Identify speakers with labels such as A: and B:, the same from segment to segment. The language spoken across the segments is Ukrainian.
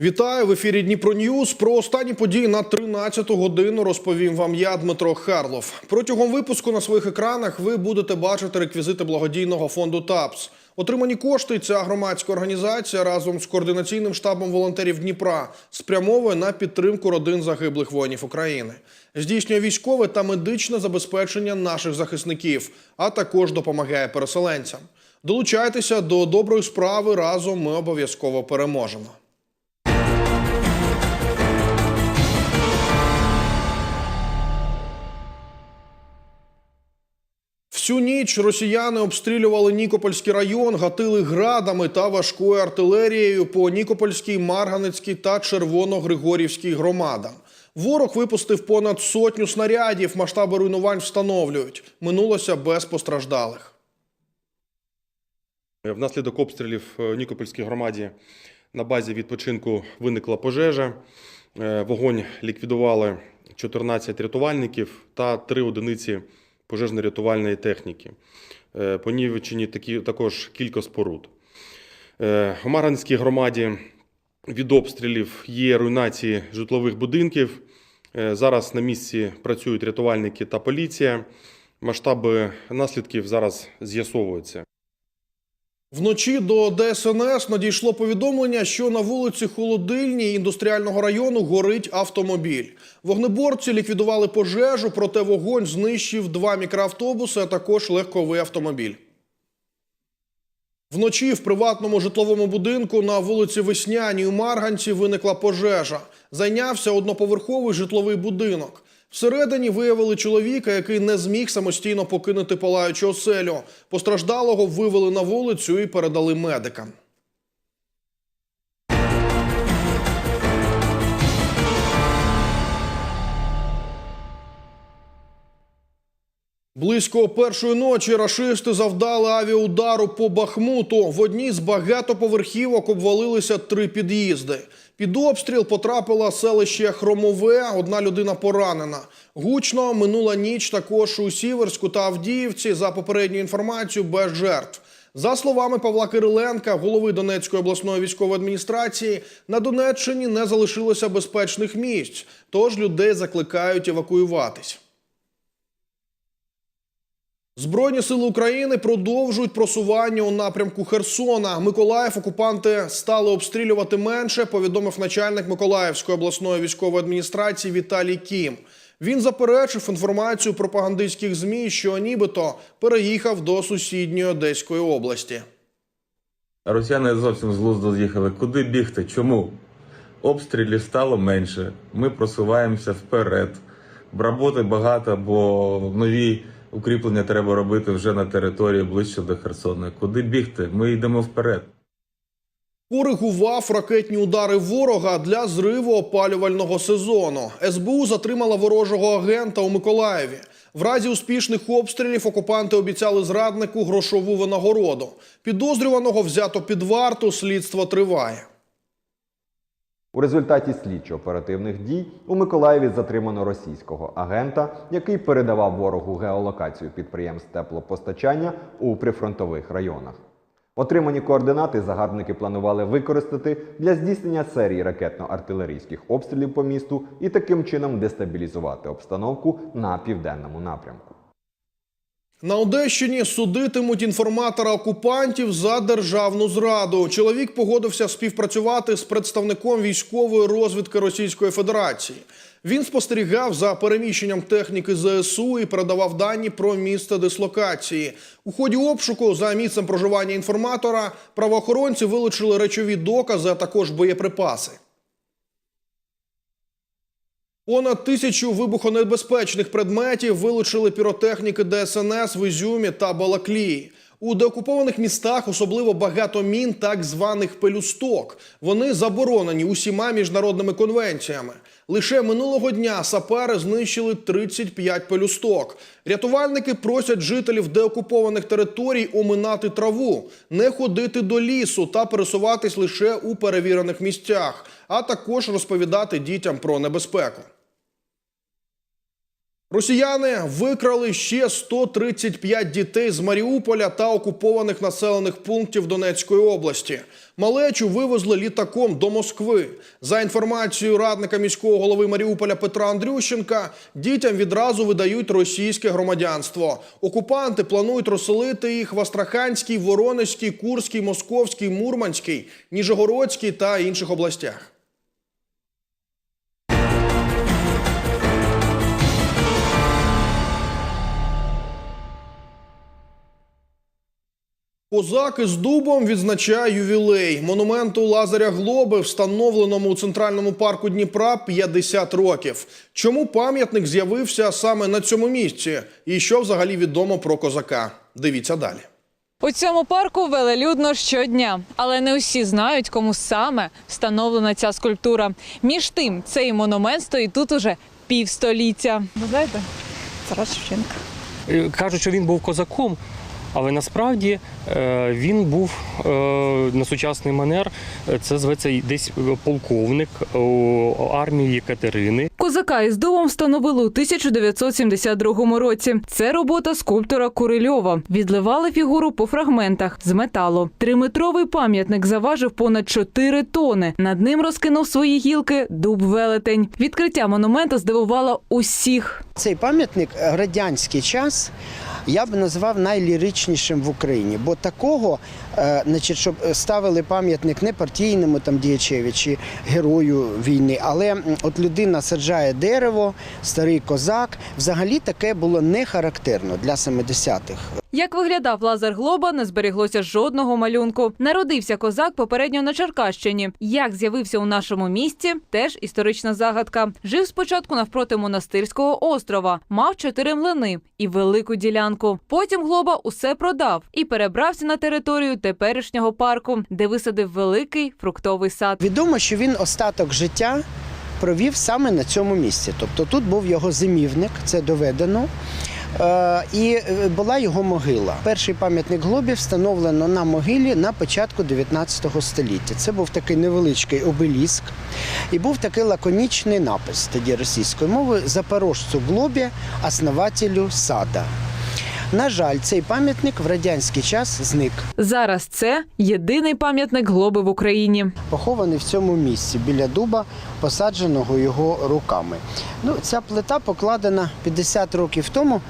A: Вітаю в ефірі Дніпро Ньюз. Про останні події на 13 годину розповім вам я, Дмитро Харлов. Протягом випуску на своїх екранах ви будете бачити реквізити благодійного фонду ТАПС. Отримані кошти ця громадська організація разом з координаційним штабом волонтерів Дніпра спрямовує на підтримку родин загиблих воїнів України, здійснює військове та медичне забезпечення наших захисників, а також допомагає переселенцям. Долучайтеся до доброї справи. Разом ми обов'язково переможемо. Всю ніч росіяни обстрілювали Нікопольський район, гатили градами та важкою артилерією по Нікопольській, Марганецькій та Червоно-Григорівській громадам. Ворог випустив понад сотню снарядів. Масштаби руйнувань встановлюють. Минулося без постраждалих.
B: Внаслідок обстрілів в Нікопольській громаді на базі відпочинку виникла пожежа. Е, Вогонь ліквідували 14 рятувальників та 3 одиниці пожежно-рятувальної техніки. Е, Понівечені такі також кілька споруд. Е, У Маранській громаді від обстрілів є руйнації житлових будинків. Е, Зараз на місці працюють рятувальники та поліція. Масштаби наслідків зараз з'ясовуються.
A: Вночі до ДСНС надійшло повідомлення, що на вулиці Холодильній індустріального району горить автомобіль. Вогнеборці ліквідували пожежу, проте вогонь знищив два мікроавтобуси, а також легковий автомобіль. Вночі в приватному житловому будинку на вулиці Весняній у Марганці виникла пожежа. Зайнявся одноповерховий житловий будинок. Всередині виявили чоловіка, який не зміг самостійно покинути палаючу оселю. Постраждалого вивели на вулицю і передали медикам. Близько першої ночі рашисти завдали авіаудару по Бахмуту. В одній з багатоповерхівок обвалилися три під'їзди. Під обстріл потрапило селище Хромове. Одна людина поранена. Гучно минула ніч також у Сіверську та Авдіївці. За попередньою інформацією, без жертв. За словами Павла Кириленка, голови Донецької обласної військової адміністрації, на Донеччині не залишилося безпечних місць, тож людей закликають евакуюватись. Збройні сили України продовжують просування у напрямку Херсона. Миколаїв окупанти стали обстрілювати менше. Повідомив начальник Миколаївської обласної військової адміністрації Віталій Кім. Він заперечив інформацію пропагандистських змі, що нібито переїхав до сусідньої Одеської області.
C: Росіяни зовсім з глузду з'їхали. Куди бігти? Чому? Обстрілів стало менше. Ми просуваємося вперед. Роботи багато, бо нові укріплення треба робити вже на території ближче до Херсона. Куди бігти? Ми йдемо вперед.
A: Коригував ракетні удари ворога для зриву опалювального сезону. СБУ затримала ворожого агента у Миколаєві. В разі успішних обстрілів окупанти обіцяли зраднику грошову винагороду. Підозрюваного взято під варту. Слідство триває.
D: У результаті слідчо-оперативних дій у Миколаєві затримано російського агента, який передавав ворогу геолокацію підприємств теплопостачання у прифронтових районах. Отримані координати загарбники планували використати для здійснення серії ракетно-артилерійських обстрілів по місту і таким чином дестабілізувати обстановку на південному напрямку.
A: На Одещині судитимуть інформатора окупантів за державну зраду. Чоловік погодився співпрацювати з представником військової розвідки Російської Федерації. Він спостерігав за переміщенням техніки ЗСУ і передавав дані про місце дислокації. У ході обшуку за місцем проживання інформатора правоохоронці вилучили речові докази, а також боєприпаси. Понад тисячу вибухонебезпечних предметів вилучили піротехніки ДСНС в Ізюмі та Балаклії. У деокупованих містах особливо багато мін так званих пелюсток. Вони заборонені усіма міжнародними конвенціями. Лише минулого дня сапери знищили 35 пелюсток. Рятувальники просять жителів деокупованих територій оминати траву, не ходити до лісу та пересуватись лише у перевірених місцях, а також розповідати дітям про небезпеку. Росіяни викрали ще 135 дітей з Маріуполя та окупованих населених пунктів Донецької області. Малечу вивезли літаком до Москви. За інформацією радника міського голови Маріуполя Петра Андрющенка, дітям відразу видають російське громадянство. Окупанти планують розселити їх в Астраханській, Воронезькій, Курській, Московській, Мурманській, Ніжегородській та інших областях. Козаки з дубом відзначає ювілей. Монументу Лазаря Глоби, встановленому у центральному парку Дніпра, 50 років. Чому пам'ятник з'явився саме на цьому місці? І що взагалі відомо про козака? Дивіться далі.
E: У цьому парку велелюдно щодня, але не усі знають, кому саме встановлена ця скульптура. Між тим, цей монумент стоїть тут уже півстоліття. Ви знаєте?
F: Тарас Шевченко.
G: Е, Кажуть, що він був козаком, але насправді е, він був е, на сучасний манер. Це зветься десь полковник армії Єкатерини.
E: Козака із дубом встановили у 1972 році. Це робота скульптора Курильова. Відливали фігуру по фрагментах з металу. Триметровий пам'ятник заважив понад 4 тони. Над ним розкинув свої гілки дуб велетень. Відкриття монумента здивувало усіх.
H: Цей пам'ятник радянський час я б назвав найліричнішим в Україні, бо такого, значить, щоб ставили пам'ятник не партійному там діячеві чи герою війни, але от людина саджає дерево, старий козак. Взагалі таке було не характерно для 70-х.
E: Як виглядав Лазар Глоба, не зберіглося жодного малюнку. Народився козак попередньо на Черкащині. Як з'явився у нашому місті, теж історична загадка. Жив спочатку навпроти монастирського острова, мав чотири млини і велику ділянку. Потім Глоба усе продав і перебрався на територію теперішнього парку, де висадив великий фруктовий сад.
H: Відомо, що він остаток життя провів саме на цьому місці. Тобто тут був його зимівник, це доведено. Е, І е, була його могила. Перший пам'ятник глобі встановлено на могилі на початку 19 століття. Це був такий невеличкий обеліск, і був такий лаконічний напис тоді російською мовою Запорожцю глобі, основателю сада. На жаль, цей пам'ятник в радянський час зник.
E: Зараз це єдиний пам'ятник Глоби в Україні.
H: похований в цьому місці біля дуба, посадженого його руками. Ну, ця плита покладена 50 років тому.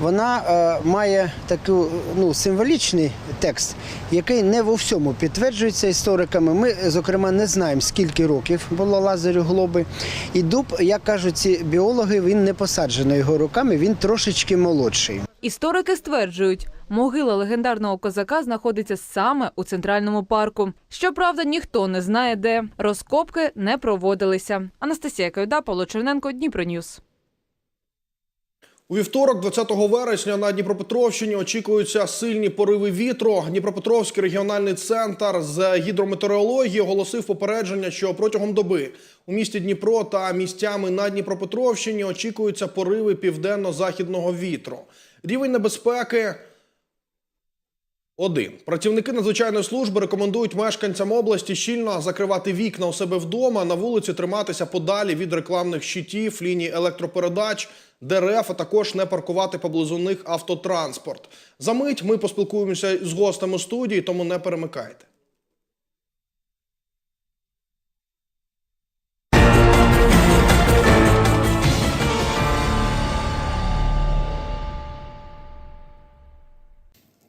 H: Вона е, має такий ну, символічний текст, який не во всьому підтверджується істориками. Ми, зокрема, не знаємо, скільки років було Лазарю Глоби. І дуб, як кажуть ці біологи, він не посаджений його руками, він трошечки молодший.
E: Історики стверджують, могила легендарного козака знаходиться саме у центральному парку. Щоправда, ніхто не знає, де розкопки не проводилися. Анастасія Кайда, Павло Черненко, Дніпроньюз.
A: У вівторок, 20 вересня, на Дніпропетровщині очікуються сильні пориви вітру. Дніпропетровський регіональний центр з гідрометеорології оголосив попередження, що протягом доби у місті Дніпро та місцями на Дніпропетровщині очікуються пориви південно-західного вітру. Рівень небезпеки один. Працівники надзвичайної служби рекомендують мешканцям області щільно закривати вікна у себе вдома, на вулиці триматися подалі від рекламних щитів, ліній електропередач, дерев, а також не паркувати поблизу них автотранспорт. За мить ми поспілкуємося з гостями студії, тому не перемикайте.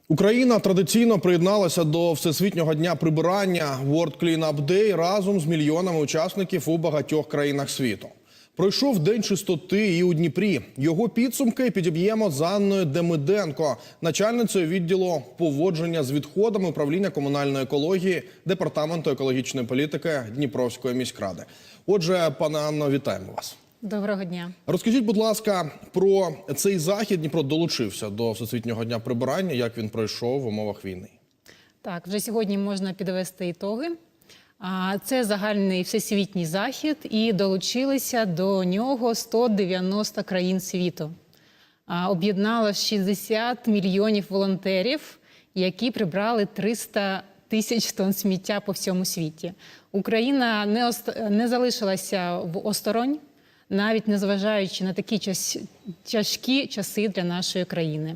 A: Україна традиційно приєдналася до Всесвітнього дня прибирання World Cleanup Day разом з мільйонами учасників у багатьох країнах світу. Пройшов день чистоти і у Дніпрі. Його підсумки підіб'ємо з Анною Демиденко, начальницею відділу поводження з відходами управління комунальної екології департаменту екологічної політики Дніпровської міськради. Отже, пане Анно, вітаємо вас.
F: Доброго дня.
A: Розкажіть, будь ласка, про цей захід Дніпро долучився до Всесвітнього дня прибирання. Як він пройшов в умовах війни?
F: Так, вже сьогодні можна підвести ітоги. Це загальний всесвітній захід, і долучилися до нього 190 країн світу. Об'єднало 60 мільйонів волонтерів, які прибрали 300 тисяч тонн сміття по всьому світі. Україна не, ост- не залишилася в осторонь. Навіть незважаючи на такі час, тяжкі часи для нашої країни.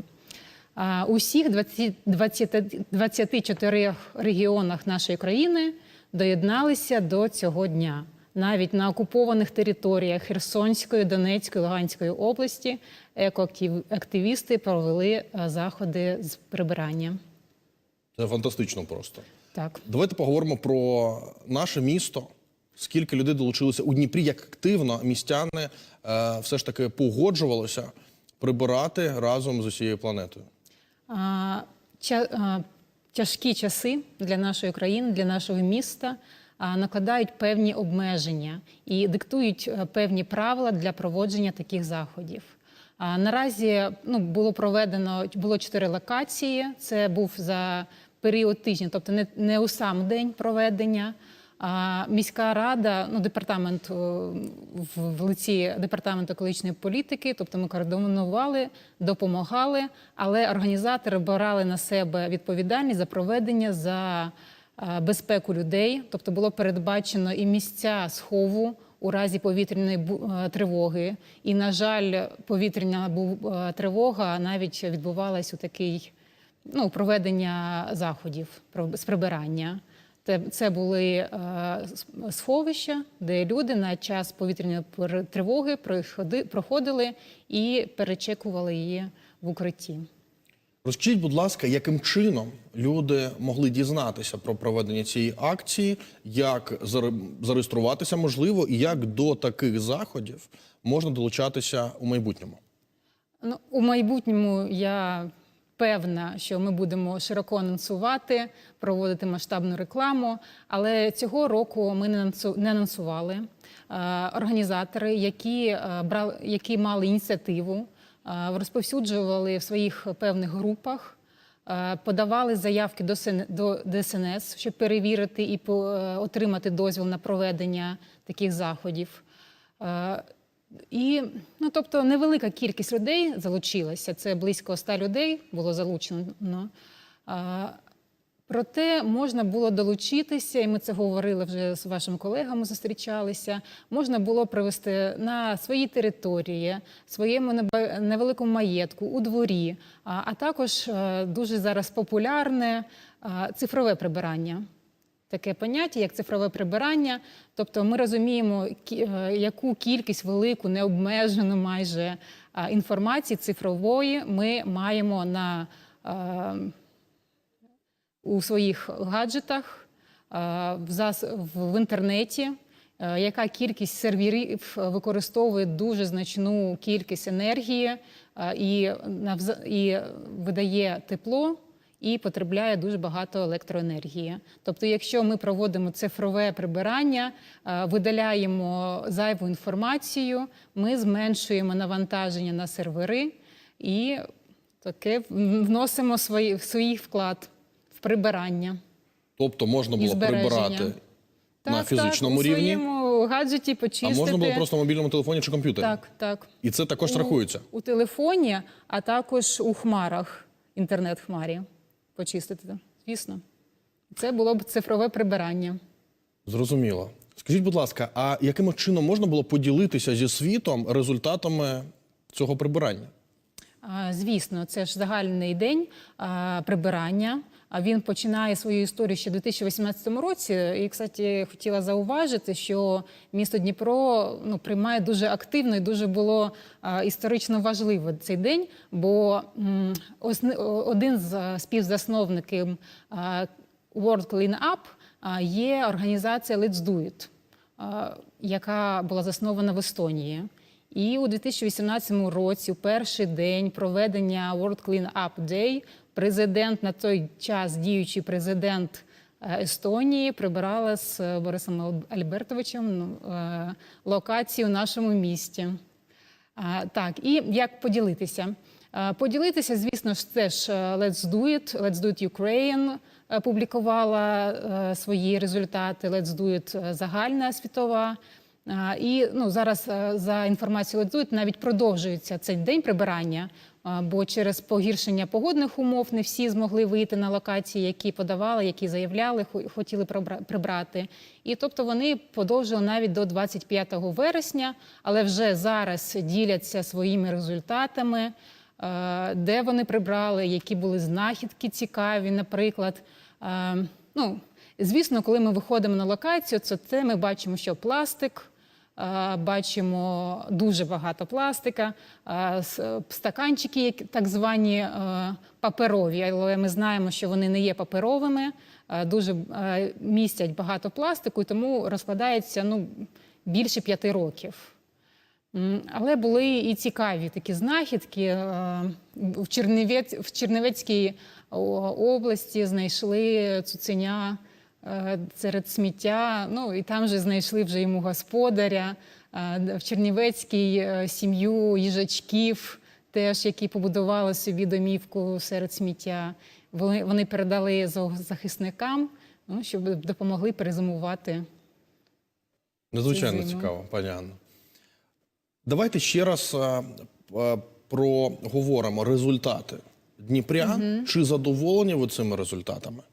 F: А, У всіх 20, 20, 24 регіонах нашої країни доєдналися до цього дня. Навіть на окупованих територіях Херсонської, Донецької, Луганської області екоактивісти провели е, заходи з прибирання.
A: Це фантастично просто.
F: Так.
A: Давайте поговоримо про наше місто. Скільки людей долучилося у Дніпрі, як активно містяни е, все ж таки погоджувалися прибирати разом з усією планетою.
F: А, ча- а, Тяжкі часи для нашої країни, для нашого міста накладають певні обмеження і диктують е, певні правила для проводження таких заходів. А, Наразі ну, було проведено було чотири локації. Це був за період тижня, тобто не, не у сам день проведення. А міська рада, ну департамент в, в лиці департаменту екологічної політики, тобто ми координували, допомагали, але організатори брали на себе відповідальність за проведення за е, безпеку людей, тобто було передбачено і місця схову у разі повітряної е, тривоги. І, на жаль, повітряна е, тривога навіть відбувалась у такий ну, проведення заходів з прибирання. Це, були е, сховища, де люди на час повітряної тривоги проходили і перечекували її в укритті.
A: Розкажіть, будь ласка, яким чином люди могли дізнатися про проведення цієї акції, як зареєструватися можливо, і як до таких заходів можна долучатися у майбутньому?
F: Ну, у майбутньому я певна, що ми будемо широко анонсувати, проводити масштабну рекламу. Але цього року ми не анонсували. Е, Організатори, які, е, брали, які мали ініціативу, е, розповсюджували в своїх певних групах. Подавали заявки до СН до ДСНС, щоб перевірити і отримати дозвіл на проведення таких заходів. І, ну, тобто, невелика кількість людей залучилася. Це близько ста людей було залучено. Проте можна було долучитися, і ми це говорили вже з вашими колегами, зустрічалися. Можна було провести на своїй території, своєму невеликому маєтку, у дворі, а, також е, дуже зараз популярне цифрове прибирання таке поняття, як цифрове прибирання. Тобто ми розуміємо, е, яку кількість велику, необмежену майже інформації цифрової ми маємо на, е, у своїх гаджетах, е, в, інтернеті. Е, Яка кількість серверів використовує дуже значну кількість енергії е, і, і видає тепло і потребляє дуже багато електроенергії. Тобто, якщо ми проводимо цифрове прибирання, е, видаляємо зайву інформацію, ми зменшуємо навантаження на сервери і таке вносимо свої, свій вклад в прибирання.
A: Тобто можна було прибирати на фізичному
F: так,
A: рівні,
F: своєму гаджеті
A: а можна було просто в мобільному телефоні чи комп'ютері.
F: Так, так.
A: І це також
F: У-
A: рахується.
F: У телефоні, а також у хмарах, інтернет-хмарі почистити, звісно. Це було б цифрове прибирання.
A: Зрозуміло. Скажіть, будь ласка, а яким чином можна було поділитися зі світом результатами цього прибирання?
F: Звісно, це ж загальний день прибирання. Він починає свою історію ще в 2018 році. І, кстати, хотіла зауважити, що місто Дніпро ну, приймає дуже активно і дуже було історично важливо цей день, бо один з співзасновників а, World Clean Up є організація Let's Do It, яка була заснована в Естонії. І у 2018 році, у перший день проведення World Clean Up Day, президент на той час діючий президент е, Естонії прибирала з е, Борисом Альбертовичем ну, е, локацію в нашому місті. Так, і як поділитися? Поділитися, звісно ж, це ж е, Let's Do It, Let's Do It Ukraine публікувала свої результати, Let's Do It загальна світова. І ну, зараз за інформацією Let's Do It навіть продовжується цей день прибирання. Бо через погіршення погодних умов не всі змогли вийти на локації, які подавали, які заявляли, хотіли прибрати. І тобто вони подовжили навіть до 25 вересня, але вже зараз діляться своїми результатами, е, де вони прибрали, які були знахідки цікаві, наприклад. Е, Ну, звісно, коли ми виходимо на локацію, це те ми бачимо, що пластик. Е, Бачимо дуже багато пластика, е, стаканчики, які так звані е, паперові, але ми знаємо, що вони не є паперовими, е, дуже е, містять багато пластику, і тому розкладається ну, більше п'яти років. Але були і цікаві такі знахідки. Е, В, Чернівець, в Чернівецькій області знайшли цуценя е, серед сміття. Ну і там же знайшли вже йому господаря. Е, В Чернівецькій е, сім'ю їжачків, теж які побудували собі домівку серед сміття. Вони, передали зоозахисникам, ну, щоб допомогли перезимувати.
A: Надзвичайно цікаво, пані Анно. Давайте ще раз е, е, проговоримо результати Дніпрян. Чи задоволені ви цими результатами?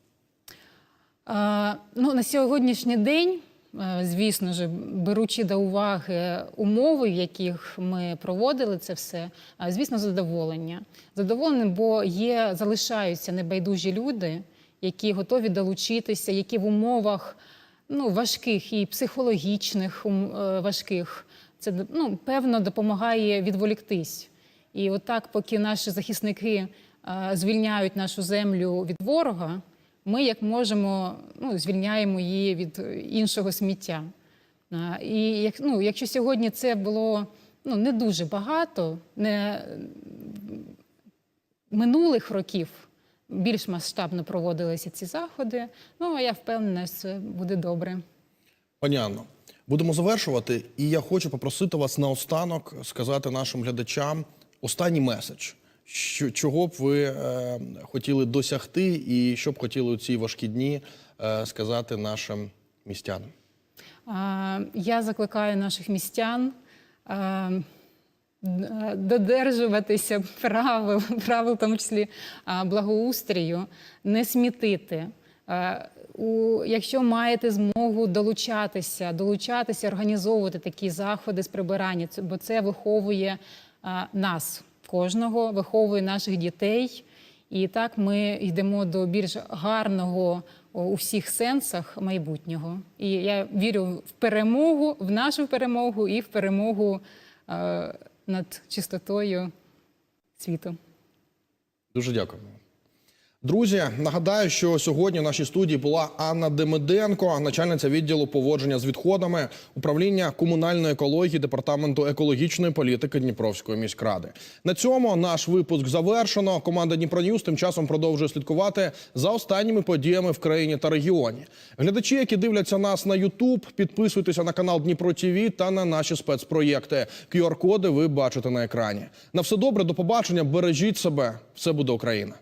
F: Ну, на сьогоднішній день, е, звісно ж, беручи до уваги умови, в яких ми проводили це все, звісно, задоволення. Задоволені, бо є, залишаються небайдужі люди, які готові долучитися, які в умовах ну, важких і психологічних е, важких, це ну, певно допомагає відволіктись. І отак, поки наші захисники е, звільняють нашу землю від ворога, ми як можемо ну, звільняємо її від іншого сміття. І як, ну, якщо сьогодні це було ну, не дуже багато, не минулих років більш масштабно проводилися ці заходи, ну я впевнена, що це буде добре.
A: Пані Анно, будемо завершувати, і я хочу попросити вас наостанок сказати нашим глядачам останній меседж. Що, чого б ви е, хотіли досягти, і що б хотіли у ці важкі дні е, сказати нашим містянам?
F: Я закликаю наших містян д- додержуватися правил, правил, в тому числі благоустрію, не смітити. У, якщо маєте змогу долучатися, долучатися, організовувати такі заходи з прибирання, бо це виховує нас, кожного, виховує наших дітей. І так ми йдемо до більш гарного у всіх сенсах майбутнього. І я вірю в перемогу, в нашу перемогу і в перемогу е, над чистотою світу.
A: Дуже дякую. Друзі, нагадаю, що сьогодні в нашій студії була Анна Демиденко, начальниця відділу поводження з відходами управління комунальної екології департаменту екологічної політики Дніпровської міськради. На цьому наш випуск завершено. Команда Дніпроньюз тим часом продовжує слідкувати за останніми подіями в країні та регіоні. Глядачі, які дивляться нас на Ютуб, підписуйтеся на канал Дніпро ТІВІ та на наші спецпроєкти. QR-коди ви бачите на екрані. На все добре, до побачення. Бережіть себе. Все буде Україна.